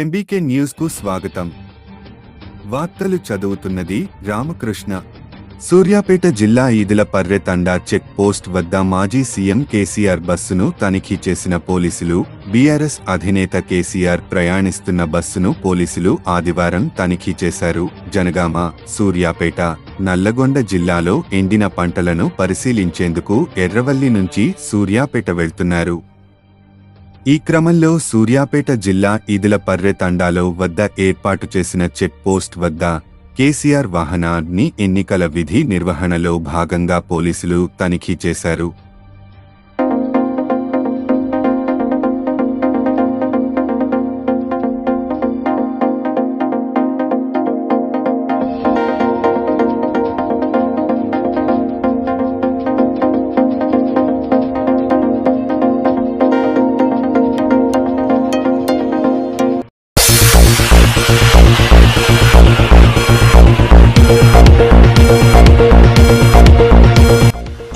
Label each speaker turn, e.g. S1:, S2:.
S1: MBK న్యూస్కు స్వాగతం. వార్తలు చదువుతున్నది రామకృష్ణ. సూర్యాపేట జిల్లా ఈదిల పర్రె తండా చెక్ పోస్ట్ వద్ద మాజీ సీఎం కేసీఆర్ బస్సును తనిఖీ చేసిన పోలీసులు బీఆర్ఎస్ అధినేత కేసీఆర్ ప్రయాణిస్తున్న బస్సును పోలీసులు ఆదివారం తనిఖీ చేశారు. జనగామ సూర్యాపేట నల్లగొండ జిల్లాలో ఎండిన పంటలను పరిశీలించేందుకు ఎర్రవల్లి నుంచి సూర్యాపేట వెళ్తున్నారు. ఈ క్రమంలో సూర్యాపేట జిల్లా ఈదిలపర్రె తండాలో వద్ద ఏర్పాటు చేసిన చెక్ పోస్ట్ వద్ద కేసీఆర్ వాహనాన్ని ఎన్నికల విధి నిర్వహణలో భాగంగా పోలీసులు తనిఖీ చేశారు.